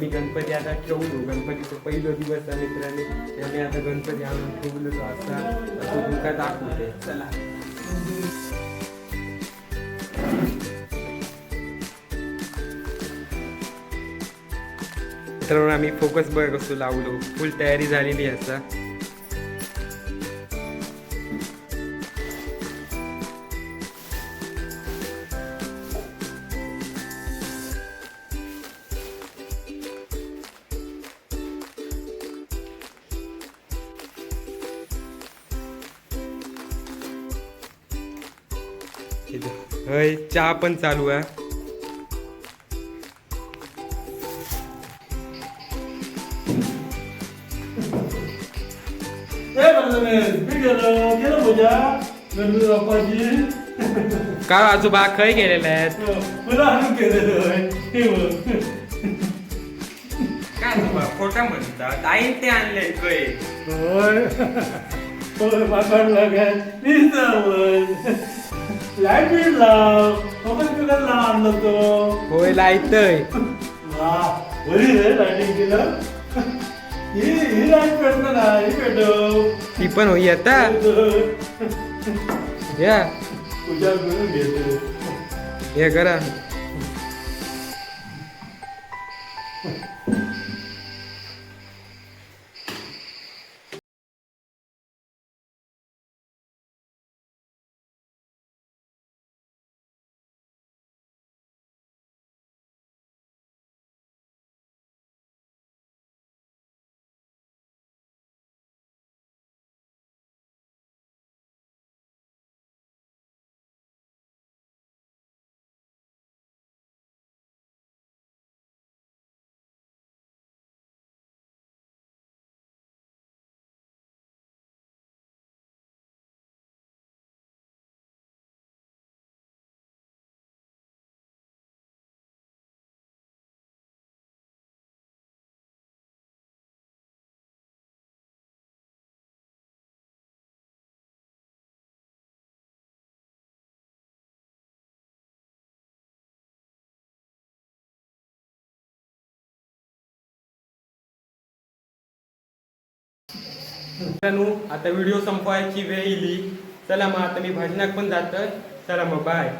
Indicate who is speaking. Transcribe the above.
Speaker 1: आम्ही गणपती आता ठेवलो गणपतीचं पहिलं दिवस आहे मित्रांनी. त्याने आता गणपती आणून तो असा तो तुमका दाखवते चला. तर आम्ही फोकस बघ असतो लावलो. फुल तयारी झालेली असा होय चहा पण चालू आहे.
Speaker 2: ए बरं मी गेलो गेलो पूजा? गणपती बाप्पाची.
Speaker 1: का आजोबा खय गेलेले आहेत?
Speaker 2: हे
Speaker 1: काय आजोबा? खोटा म्हणतात. आईन ते आणले खय
Speaker 2: लाइट बिल लाव आणलं तो.
Speaker 1: होय लायतय.
Speaker 2: वा बरी रे लाईटिंग केलं. ही ही लाइट पेटलं ना ही पेटव
Speaker 1: ती पण होई आता. या.
Speaker 2: पूजा करून घेतो.
Speaker 1: हे करा. मित्रांनो आता व्हिडिओ संपवायची वेळ येईल चला मग आता मी भजनाक पण जातोय. चला मग बाय